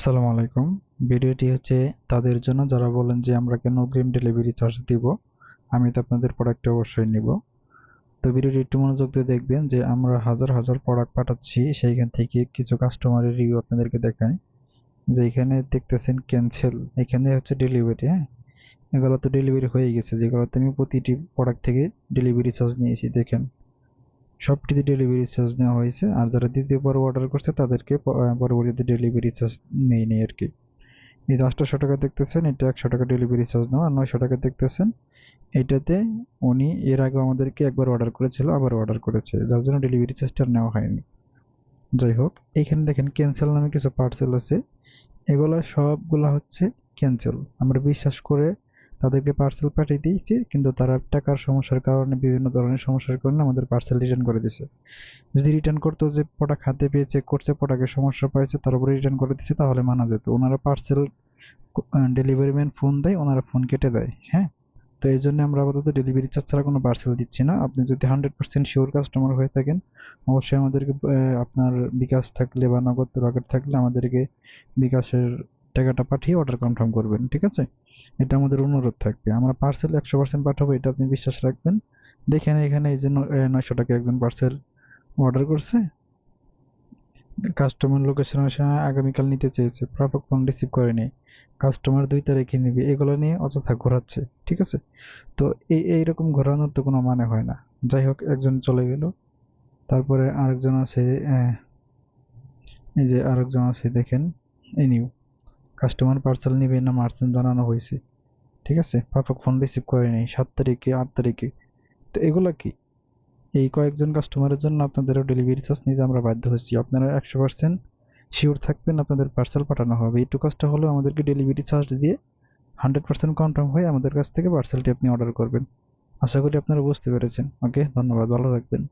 আসসালামু আলাইকুম। ভিডিওটি হচ্ছে তাদের জন্য যারা বলেন যে আমরা কেন অগ্রিম ডেলিভারি চার্জ দিব, আমি তো আপনাদের প্রোডাক্ট অবশ্যই নিব। তো ভিডিওটি একটু মনোযোগ দিয়ে দেখবেন যে আমরা হাজার হাজার প্রোডাক্ট পাঠাচ্ছি, সেইখান থেকে কিছু কাস্টমারের রিভিউ আপনাদেরকে দেখাই। যে এখানে দেখতেছেন ক্যান্সেল এখানে হচ্ছে ডেলিভারি হ্যাঁ? এগুলো তো ডেলিভারি হয়ে গেছে, যেগুলোতে আমি প্রতিটি প্রোডাক্ট থেকে ডেলিভারি চার্জ নিয়েছি, দেখেন। সবটিতে ডেলিভারি চার্জ নেওয়া হয়েছে। আর যারা দ্বিতীয়বার অর্ডার করছে, তাদেরকে পরবর্তীতে ডেলিভারি চার্জ নেই নেই আর কি এই যে টাকা দেখতেছেন, এটা একশো টাকা ডেলিভারি চার্জ নেওয়া, আর নয়শো টাকা দেখতেছেন, এটাতে উনি এর আগে আমাদেরকে একবার অর্ডার করেছিল, আবার অর্ডার করেছে। যার জন্য ডেলিভারি চার্জটা নেওয়া হয়নি। যাই হোক, এখানে দেখেন ক্যান্সেল নামে কিছু পার্সেল আছে। এগুলো সবগুলো হচ্ছে ক্যান্সেল আমরা বিশ্বাস করে তাদেরকে পার্সেল পাঠিয়ে দিয়েছি, কিন্তু তারা টাকার সমস্যার কারণে, বিভিন্ন ধরনের সমস্যার কারণে আমাদের পার্সেল রিটার্ন করে দিছে। যদি রিটার্ন করতো যে প্রোডাক্ট হাতে পেয়ে চেক করছে প্রোডাক্টের সমস্যা পাইছে, তার উপরে রিটার্ন করে দিচ্ছে তাহলে মানা যেত। ওনারা পার্সেল ডেলিভারি ম্যান ফোন দেয়, ওনারা ফোন কেটে দেয় হ্যাঁ? তো এই জন্য আমরা আপাতত ডেলিভারি চার্জ ছাড়া কোনো পার্সেল দিচ্ছি না। আপনি যদি হান্ড্রেড পার্সেন্ট শিওর কাস্টমার হয়ে থাকেন, অবশ্যই আমাদেরকে আপনার বিকাশ থাকলে বা নগদ রকেট থাকলে আমাদেরকে বিকাশের টাকাটা পাঠিয়ে অর্ডার কনফার্ম করবেন, ঠিক আছে? এটা আমাদের অনুরোধ থাকবে। আমরা পার্সেল একশো পার্সেন্ট পাঠাবো, এটা আপনি বিশ্বাস রাখবেন। দেখেন এখানে এই যে নয়শো টাকা একজন পার্সেল অর্ডার করছে। কাস্টমার লোকেশন আগামীকাল নিতে চেয়েছে, প্রাপক ফোন রিসিভ করেনি কাস্টমার দুই তারিখে নিবে, এগুলো নিয়ে অযথা ঘোরাচ্ছে, ঠিক আছে? তো এই এইরকম ঘোরানোর তো কোনো মানে হয় না। যাই হোক, একজন চলে গেল। তারপরে আরেকজন আছে এই যে আরেকজন আছে, দেখেন, এই নিউ। কাস্টমার পার্সেল নিবে না মার্চেন্ট জানানো হয়েছে। ঠিক আছে? প্রাপক ফোন রিসিভ করেনি সাত তারিখে, আট তারিখে। তো এগুলো কি? এই কয়েকজন কাস্টমারের জন্য আপনাদেরও ডেলিভারি চার্জ নিতে আমরা বাধ্য হচ্ছি আপনারা একশো পার্সেন্ট শিওর থাকবেন আপনাদের পার্সেল পাঠানো হবে। এইটু কাজটা হলো আমাদেরকে ডেলিভারি চার্জ দিয়ে হান্ড্রেড পার্সেন্ট কনফার্ম হয়ে আমাদের কাছ থেকে পার্সেলটি আপনি অর্ডার করবেন। আশা করি আপনারা বুঝতে পেরেছেন। ওকে ধন্যবাদ। ভালো থাকবেন।